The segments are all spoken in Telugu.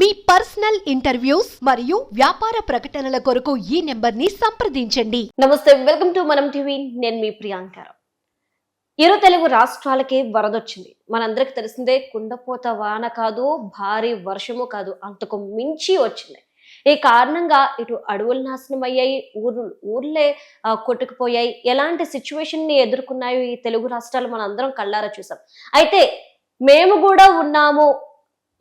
మీ పర్సనల్ ఇంటర్వ్యూస్ మరియు వ్యాపార ప్రకటనల కొరకు ఈ నెంబర్ని సంప్రదించండి. నమస్తే వెల్కమ్ టు మనం టీవీ. నేను మీ ప్రియాంకారావు ఇరు తెలుగు రాష్ట్రాలకి వరదొచ్చింది. మనందరికి తెలిసిందే కుండపోత వాన కాదు భారీ వర్షము కాదు అంతకు మించి వచ్చింది. ఈ కారణంగా ఇటు అడవులు నాశనం అయ్యాయి ఊర్లు ఊర్లే కొట్టుకుపోయాయి. ఎలాంటి సిచ్యువేషన్ని ఎదుర్కొన్నాయో ఈ తెలుగు రాష్ట్రాలు మనం అందరం కళ్ళారా చూసాం. అయితే మేము కూడా ఉన్నాము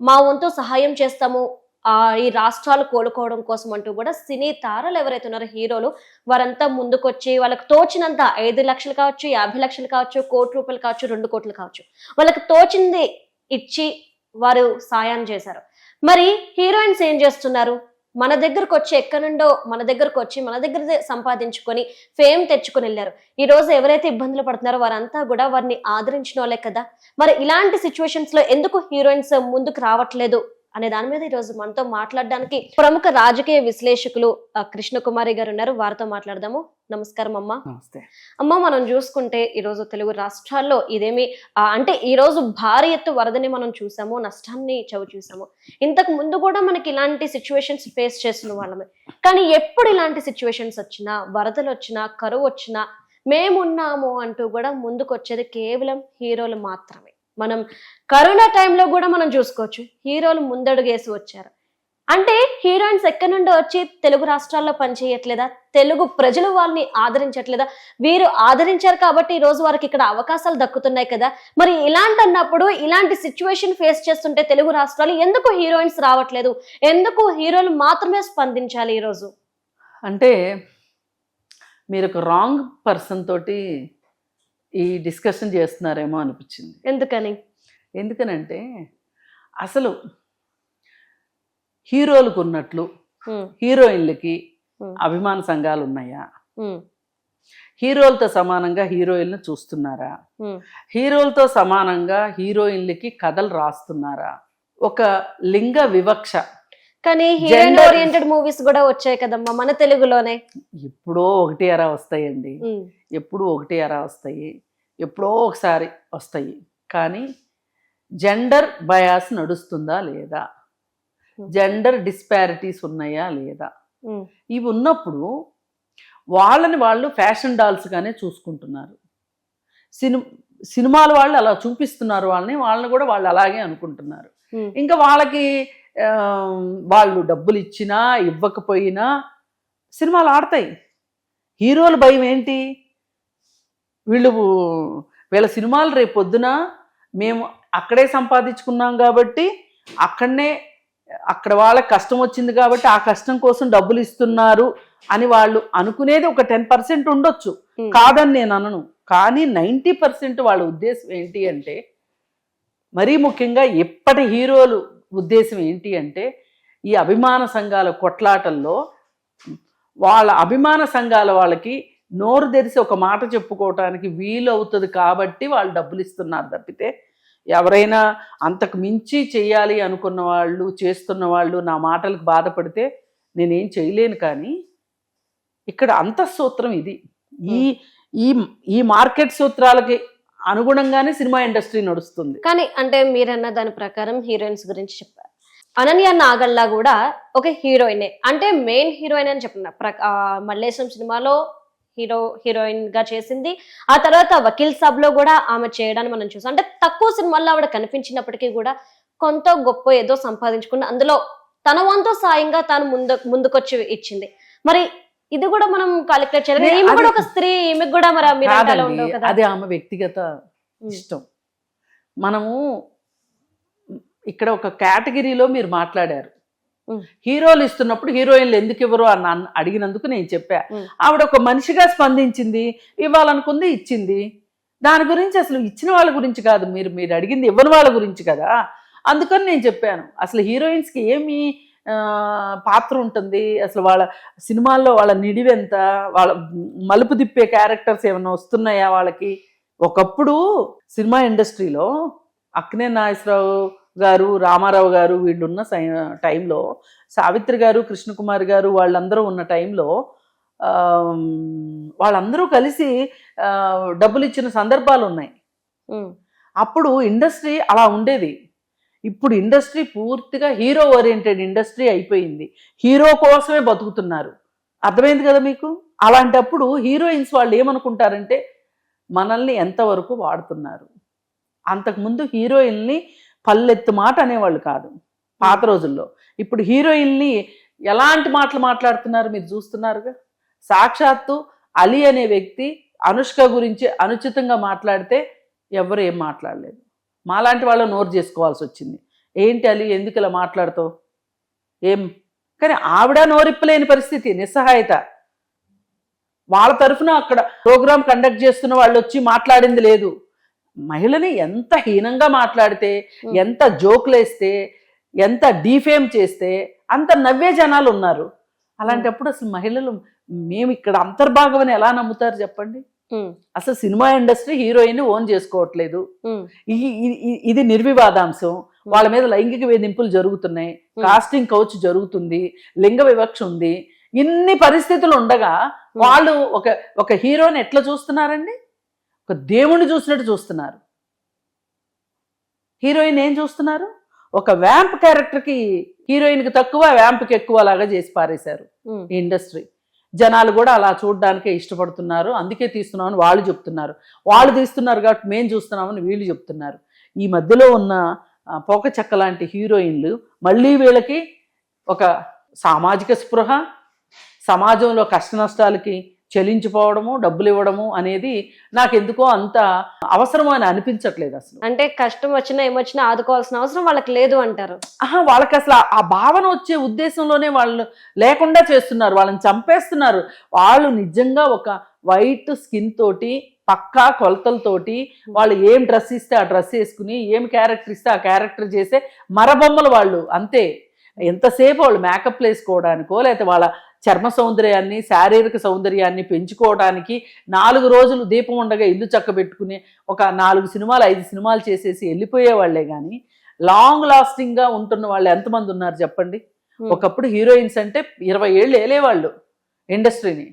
మా వంతు సహాయం చేస్తాము. ఆ ఈ రాష్ట్రాలు కోలుకోవడం కోసం అంటూ కూడా సినీ తారలు ఎవరైతే ఉన్నారో హీరోలు వారంతా ముందుకొచ్చి వాళ్ళకి తోచినంత ఐదు లక్షలు కావచ్చు యాభై లక్షలు కావచ్చు కోటి రూపాయలు కావచ్చు రెండు కోట్లు కావచ్చు వాళ్ళకి తోచింది ఇచ్చి వారు సాయం చేశారు. మరి హీరోయిన్స్ ఏం చేస్తున్నారు? మన దగ్గరకు వచ్చి ఎక్కడి నుండో మన దగ్గరకు వచ్చి మన దగ్గర సంపాదించుకొని ఫేమ్ తెచ్చుకొని వెళ్ళారు. ఈ రోజు ఎవరైతే ఇబ్బందులు పడుతున్నారో వారంతా కూడా వారిని ఆదరించిన వాళ్ళే కదా. మరి ఇలాంటి సిచ్యువేషన్స్లో ఎందుకు హీరోయిన్స్ ముందుకు రావట్లేదు? అనే దాని మీద ఈ రోజు మనతో మాట్లాడడానికి ప్రముఖ రాజకీయ విశ్లేషకులు కృష్ణకుమారి గారు ఉన్నారు. వారితో మాట్లాడదాము. నమస్కారం అమ్మ. నమస్తే. అమ్మ మనం చూసుకుంటే ఈ రోజు తెలుగు రాష్ట్రాల్లో ఇదేమి అంటే ఈ రోజు భారీ ఎత్తు వరదని మనం చూసాము నష్టాన్ని చవి చూసాము. ఇంతకు ముందు కూడా మనకి ఇలాంటి సిచ్యువేషన్స్ ఫేస్ చేసిన వాళ్ళమే. కానీ ఎప్పుడు ఇలాంటి సిచ్యువేషన్స్ వచ్చినా వరదలు వచ్చినా కరువు వచ్చినా మేమున్నాము అంటూ కూడా ముందుకు వచ్చేది కేవలం హీరోలు మాత్రమే. మనం కరోనా టైంలో కూడా మనం చూసుకోవచ్చు. హీరోలు ముందడుగేసి వచ్చారు. అంటే హీరోయిన్స్ ఎక్కడి నుండి వచ్చి తెలుగు రాష్ట్రాల్లో పనిచేయట్లేదా? తెలుగు ప్రజలు వాళ్ళని ఆదరించట్లేదా? వీరు ఆదరించారు కాబట్టి ఈ రోజు వారికి ఇక్కడ అవకాశాలు దక్కుతున్నాయి కదా? మరి ఇలాంటి అన్నప్పుడు ఇలాంటి సిచ్యువేషన్ ఫేస్ చేస్తుంటే తెలుగు రాష్ట్రాలు ఎందుకు హీరోయిన్స్ రావట్లేదు? ఎందుకు హీరోలు మాత్రమే స్పందించాలి ఈ రోజు? అంటే మీరు ఒక రాంగ్ పర్సన్ తోటి ఈ డిస్కషన్ చేస్తున్నారేమో అనిపించింది. ఎందుకని? ఎందుకనంటే అసలు హీరోలకు ఉన్నట్లు హీరోయిన్లకి అభిమాన సంఘాలు ఉన్నాయా? హీరోలతో సమానంగా హీరోయిన్లు చూస్తున్నారా? హీరోలతో సమానంగా హీరోయిన్లకి కథలు రాస్తున్నారా? ఒక లింగ వివక్ష కానీ హీరోయిన్ ఓరియంటెడ్ మూవీస్ కూడా వచ్చాయి కదమ్మా మన తెలుగులోనే. ఎప్పుడో ఒకటి అరా వస్తాయండి. ఎప్పుడూ ఒకటి అరా వస్తాయి. ఎప్పుడో ఒకసారి వస్తాయి. కానీ జెండర్ బయాస్ నడుస్తుందా లేదా? జెండర్ డిస్పారిటీస్ ఉన్నాయా లేదా? ఇవి ఉన్నప్పుడు వాళ్ళని వాళ్ళు ఫ్యాషన్ డాల్స్గానే చూసుకుంటున్నారు. సిని సినిమాల వాళ్ళు అలా చూపిస్తున్నారు వాళ్ళని వాళ్ళని కూడా వాళ్ళు అలాగే అనుకుంటున్నారు. ఇంకా వాళ్ళకి వాళ్ళు డబ్బులు ఇచ్చినా ఇవ్వకపోయినా సినిమాలు ఆడతాయి. హీరోల భయం ఏంటి? వీళ్ళు వీళ్ళ సినిమాలు రేపు పొద్దున మేము అక్కడే సంపాదించుకున్నాం కాబట్టి అక్కడనే అక్కడ వాళ్ళకి కష్టం వచ్చింది కాబట్టి ఆ కష్టం కోసం డబ్బులు ఇస్తున్నారు అని వాళ్ళు అనుకునేది ఒక టెన్ పర్సెంట్ ఉండొచ్చు. కాదని నేను అనను. కానీ నైంటీ పర్సెంట్ వాళ్ళ ఉద్దేశం ఏంటి అంటే మరీ ముఖ్యంగా ఇప్పటి హీరోలు ఉద్దేశం ఏంటి అంటే ఈ అభిమాన సంఘాల కొట్లాటల్లో వాళ్ళ అభిమాన సంఘాల వాళ్ళకి నోరు తెరిచి ఒక మాట చెప్పుకోవటానికి వీలు అవుతుంది కాబట్టి వాళ్ళు డబ్బులు ఇస్తున్నారు తప్పితే ఎవరైనా అంతకు మించి చేయాలి అనుకున్న వాళ్ళు చేస్తున్న వాళ్ళు నా మాటలకు బాధపడితే నేనేం చేయలేను కానీ ఇక్కడ అంతఃసూత్రం ఇది. ఈ ఈ ఈ మార్కెట్ సూత్రాలకి అనుగుణంగానే సినిమా ఇండస్ట్రీ నడుస్తుంది. కానీ అంటే మీరన్న దాని ప్రకారం హీరోయిన్స్ గురించి చెప్పారు. అనన్య నాగల్లా కూడా ఒక హీరోయినే. అంటే మెయిన్ హీరోయిన్ అని చెప్పిన ప్ర- మల్లేశం సినిమాలో హీరో హీరోయిన్గా చేసింది. ఆ తర్వాత వకీల్ సాబ్లో కూడా ఆమె చేయడాన్ని మనం చూసాం. అంటే తక్కువ సినిమాల్లో ఆవిడ కనిపించినప్పటికీ కూడా కొంత గొప్ప ఏదో సంపాదించుకుని అందులో తన వంతు సాయంగా తాను ముందు ముందుకొచ్చి ఇచ్చింది. మరి ఇది కూడా మనం కాలిక్యులేట్ చేయాలి ఈమె కూడా ఒక స్త్రీ ఈమెకు కూడా మరి ఉండవు కదా? అది ఆమె వ్యక్తిగత ఇష్టం. మనము ఇక్కడ ఒక కేటగిరీలో మీరు మాట్లాడారు. హీరోలు ఇస్తున్నప్పుడు హీరోయిన్లు ఎందుకు ఇవ్వరు అని అన్న- అడిగినందుకు నేను చెప్పా. ఆవిడ ఒక మనిషిగా స్పందించింది ఇవ్వాలనుకుంది ఇచ్చింది. దాని గురించి అసలు ఇచ్చిన వాళ్ళ గురించి కాదు మీరు మీరు అడిగింది ఇవ్వని వాళ్ళ గురించి కదా. అందుకని నేను చెప్పాను. అసలు హీరోయిన్స్కి ఏమి పాత్ర ఉంటుంది. అసలు వాళ్ళ సినిమాల్లో వాళ్ళ నిడివెంత వాళ్ళ మలుపు తిప్పే క్యారెక్టర్స్ ఏమైనా వస్తున్నాయా వాళ్ళకి? ఒకప్పుడు సినిమా ఇండస్ట్రీలో అక్కినే నాగేశ్వరరావు గారు రామారావు గారు వీళ్ళు ఉన్న సై- టైంలో సావిత్రి గారు కృష్ణకుమార్ గారు వాళ్ళందరూ ఉన్న టైంలో వాళ్ళందరూ కలిసి డబ్బులు ఇచ్చిన సందర్భాలు ఉన్నాయి అప్పుడు ఇండస్ట్రీ అలా ఉండేది. ఇప్పుడు ఇండస్ట్రీ పూర్తిగా హీరో ఓరియంటెడ్ ఇండస్ట్రీ అయిపోయింది. హీరో కోసమే బతుకుతున్నారు. అర్థమైంది కదా మీకు? అలాంటప్పుడు హీరోయిన్స్ వాళ్ళు ఏమనుకుంటారంటే మనల్ని ఎంతవరకు వాడుతున్నారు? అంతకుముందు హీరోయిన్ని పల్లెత్తు మాట అనేవాళ్ళు కాదు పాత రోజుల్లో. ఇప్పుడు హీరోయిన్ని ఎలాంటి మాటలు మాట్లాడుతున్నారు మీరు చూస్తున్నారుగా? సాక్షాత్తు అలీ అనే వ్యక్తి అనుష్క గురించి అనుచితంగా మాట్లాడితే ఎవరు ఏం మాట్లాడలేదు. మాలాంటి వాళ్ళు నోరు చేసుకోవాల్సి వచ్చింది. ఏంటి అలీ? ఎందుకు ఇలా మాట్లాడుతావు? ఏం? కానీ ఆవిడ నోరిప్పలేని పరిస్థితి నిస్సహాయత. వాళ్ళ తరఫున అక్కడ ప్రోగ్రామ్ కండక్ట్ చేస్తున్న వాళ్ళు వచ్చి మాట్లాడింది లేదు. మహిళని ఎంత హీనంగా మాట్లాడితే. ఎంత జోకులేస్తే ఎంత డీఫేమ్ చేస్తే అంత నవ్వే జనాలు ఉన్నారు. అలాంటప్పుడు అసలు మహిళలు మేము ఇక్కడ అంతర్భాగం అని ఎలా నమ్ముతారు చెప్పండి? అసలు సినిమా ఇండస్ట్రీ హీరోయిన్ ఓన్ చేసుకోవట్లేదు. ఇది నిర్వివాదాంశం. వాళ్ళ మీద లైంగిక వేధింపులు జరుగుతున్నాయి. కాస్టింగ్ కౌచ్ జరుగుతుంది. లింగ వివక్ష ఉంది. ఇన్ని పరిస్థితులు ఉండగా వాళ్ళు ఒక ఒక హీరోని ఎట్లా చూస్తున్నారండి? ఒక దేవుణ్ణి చూసినట్టు చూస్తున్నారు. హీరోయిన్ ఏం చూస్తున్నారు? ఒక వ్యాంప్ క్యారెక్టర్కి హీరోయిన్కి తక్కువ వ్యాంప్కి ఎక్కువ లాగా చేసి పారేశారు ఈ ఇండస్ట్రీ. జనాలు కూడా అలా చూడడానికే ఇష్టపడుతున్నారు. అందుకే తీస్తున్నామని వాళ్ళు చెప్తున్నారు. వాళ్ళు తీస్తున్నారు కాబట్టి మేము చూస్తున్నామని వీళ్ళు చెప్తున్నారు. ఈ మధ్యలో ఉన్న పోక చెక్క లాంటి హీరోయిన్లు మళ్ళీ వీళ్ళకి ఒక సామాజిక స్పృహ సమాజంలో కష్ట నష్టాలకి చెలించిపోవడము డబ్బులు ఇవ్వడము అనేది నాకు ఎందుకో అంత అవసరమో అని అనిపించట్లేదు అసలు. అంటే కష్టం వచ్చినా ఏమొచ్చినా ఆదుకోవాల్సిన అవసరం వాళ్ళకి లేదు అంటారు. ఆహా వాళ్ళకి అసలు ఆ- ఆ భావన వచ్చే ఉద్దేశంలోనే వాళ్ళు లేకుండా చేస్తున్నారు వాళ్ళని చంపేస్తున్నారు. వాళ్ళు నిజంగా ఒక వైట్ స్కిన్ తోటి పక్కా కొలతలతోటి వాళ్ళు ఏం డ్రెస్ ఇస్తే ఆ డ్రెస్ వేసుకుని ఏం క్యారెక్టర్ ఇస్తే ఆ క్యారెక్టర్ చేసే మరబొమ్మలు వాళ్ళు అంతే. ఎంతసేపు వాళ్ళు మేకప్ వేసుకోవడానికో లేకపోతే వాళ్ళ చర్మ సౌందర్యాన్ని శారీరక సౌందర్యాన్ని పెంచుకోవడానికి నాలుగు రోజులు దీపం ఉండగా ఇల్లు చక్కబెట్టుకుని ఒక నాలుగు సినిమాలు ఐదు సినిమాలు చేసేసి వెళ్ళిపోయే వాళ్ళే కానీ లాంగ్ లాస్టింగ్గా ఉంటున్న వాళ్ళు ఎంతమంది ఉన్నారు చెప్పండి? ఒకప్పుడు హీరోయిన్స్ అంటే ఇరవై ఏళ్ళు ఏలేవాళ్ళు ఇండస్ట్రీని.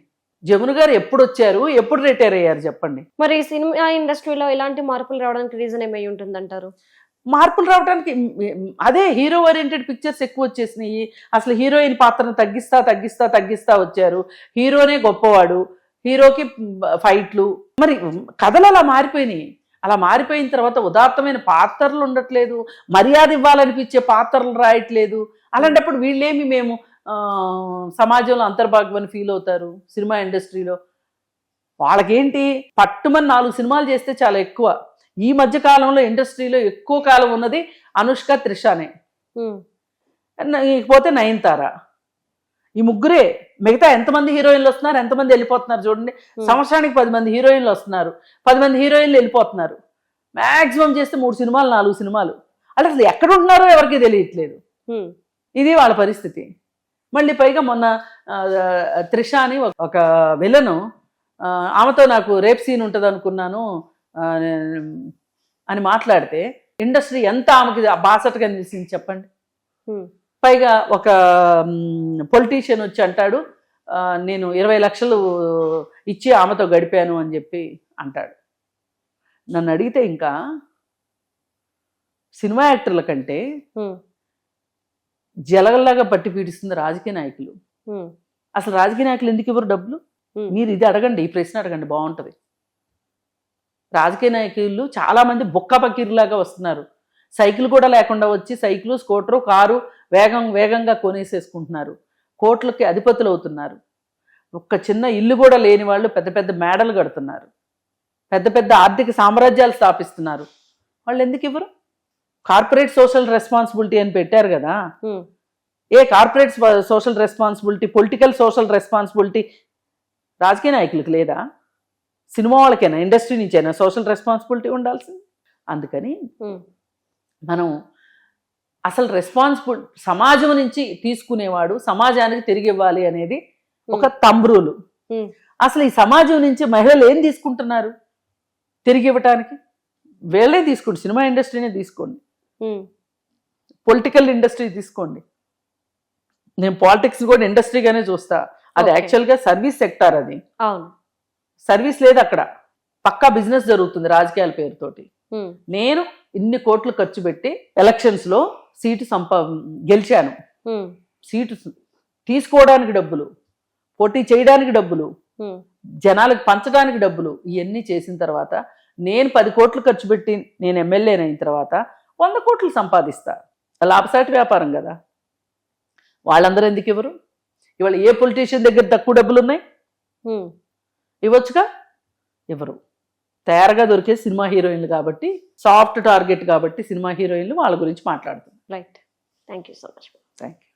జమున గారు ఎప్పుడు వచ్చారు? ఎప్పుడు రిటైర్ అయ్యారు చెప్పండి? మరి ఈ సినిమా ఇండస్ట్రీలో ఇలాంటి మార్పులు రావడానికి రీజన్ ఏమై ఉంటుందంటారు? మార్పులు రావడానికి అదే హీరో ఓరియంటెడ్ పిక్చర్స్ ఎక్కువ వచ్చేసినాయి. అసలు హీరోయిన్ పాత్రను తగ్గిస్తా తగ్గిస్తా తగ్గిస్తా వచ్చారు. హీరోనే గొప్పవాడు. హీరోకి ఫైట్లు. మరి కథలు అలా మారిపోయినాయి. అలా మారిపోయిన తర్వాత ఉదాత్తమైన పాత్రలు ఉండట్లేదు. మర్యాద ఇవ్వాలనిపించే పాత్రలు రాయట్లేదు. అలాంటప్పుడు వీళ్ళేమి మేము సమాజంలో అంతర్భాగమని ఫీల్ అవుతారు సినిమా ఇండస్ట్రీలో? వాళ్ళకేంటి? పట్టుమని నాలుగు సినిమాలు చేస్తే చాలా ఎక్కువ. ఈ మధ్య కాలంలో ఇండస్ట్రీలో ఎక్కువ కాలం ఉన్నది అనుష్క త్రిషానే. ఇకపోతే నయనతార. ఈ ముగ్గురే మిగతా ఎంతమంది హీరోయిన్లు వస్తున్నారు ఎంతమంది వెళ్ళిపోతున్నారు చూడండి. సంవత్సరానికి పది మంది హీరోయిన్లు వస్తున్నారు. పది మంది హీరోయిన్లు వెళ్ళిపోతున్నారు. మాక్సిమం చేస్తే మూడు సినిమాలు నాలుగు సినిమాలు. అంటే అసలు ఎక్కడ ఉంటున్నారో ఎవరికి తెలియట్లేదు. ఇది వాళ్ళ పరిస్థితి. మళ్ళీ పైగా మొన్న త్రిష అని ఒక- విలను ఆమెతో నాకు రేప్ సీన్ ఉంటుంది అనుకున్నాను అని మాట్లాడితే ఇండస్ట్రీ ఎంత ఆమెకి బాసటగా నిలిచింది చెప్పండి. పైగా ఒక పొలిటీషియన్ వచ్చి అంటాడు నేను ఇరవై లక్షలు ఇచ్చి ఆమెతో గడిపాను అని చెప్పి అంటాడు. నన్ను అడిగితే ఇంకా సినిమా యాక్టర్ల కంటే జలగల్లాగా పట్టి పీడిస్తుంది రాజకీయ నాయకులు. అసలు రాజకీయ నాయకులు ఎందుకు ఇవ్వరు డబ్బులు? మీరు ఇది అడగండి ఈ ప్రశ్న అడగండి బాగుంటుంది. రాజకీయ నాయకులు చాలా మంది బొక్క పకీర్లాగా వస్తున్నారు. సైకిల్ కూడా లేకుండా వచ్చి సైకిల్ స్కూటరు కారు వేగం వేగంగా కొనేసేసుకుంటున్నారు. కోట్లకి అధిపతులు అవుతున్నారు. ఒక్క చిన్న ఇల్లు కూడా లేని వాళ్ళు పెద్ద పెద్ద మేడలు కడుతున్నారు. పెద్ద పెద్ద ఆర్థిక సామ్రాజ్యాలు స్థాపిస్తున్నారు. వాళ్ళు ఎందుకు ఇవ్వరు? కార్పొరేట్ సోషల్ రెస్పాన్సిబిలిటీ అని పెట్టారు కదా. ఏ corporate social responsibility political social responsibility రాజకీయ నాయకులకు లేదా? సినిమా వాళ్ళకైనా ఇండస్ట్రీ నుంచైనా సోషల్ రెస్పాన్సిబిలిటీ ఉండాల్సింది. అందుకని మనం అసలు రెస్పాన్సిబుల్ సమాజం నుంచి తీసుకునేవాడు సమాజానికి తిరిగి ఇవ్వాలి అనేది ఒక తంబ్రూలు ఉమ్, అసలు ఈ సమాజం నుంచి మహిళలు ఏం తీసుకుంటున్నారు? తిరిగి ఇవ్వటానికి వీళ్ళే తీసుకోండి సినిమా ఇండస్ట్రీనే తీసుకోండి. పొలిటికల్ ఇండస్ట్రీ తీసుకోండి. నేను పాలిటిక్స్ కూడా ఇండస్ట్రీగానే చూస్తా. అది. యాక్చువల్గా సర్వీస్ సెక్టార్ అది. అవును. సర్వీస్ లేదు అక్కడ. పక్కా బిజినెస్ జరుగుతుంది రాజకీయాల పేరుతోటి. నేను ఇన్ని కోట్లు ఖర్చు పెట్టి ఎలక్షన్స్లో సీటు సంపా గెలిచాను. సీటు తీసుకోవడానికి డబ్బులు పోటీ చేయడానికి డబ్బులు జనాలకు పంచడానికి డబ్బులు ఇవన్నీ చేసిన తర్వాత నేను పది కోట్లు ఖర్చు పెట్టి నేను ఎమ్మెల్యేనైన తర్వాత వంద కోట్లు సంపాదిస్తా. లాభసాటి వ్యాపారం కదా. వాళ్ళందరూ ఎందుకు ఇవ్వరు? ఇవాళ ఏ పొలిటీషియన్ దగ్గర తక్కువ డబ్బులు ఉన్నాయి. ఇవ్వచ్చుగా? ఇవ్వరు. తయారుగా దొరికే సినిమా హీరోయిన్లు కాబట్టి సాఫ్ట్ టార్గెట్ కాబట్టి సినిమా హీరోయిన్లు వాళ్ళ గురించి మాట్లాడుతున్నారు. Right thank you so much thank you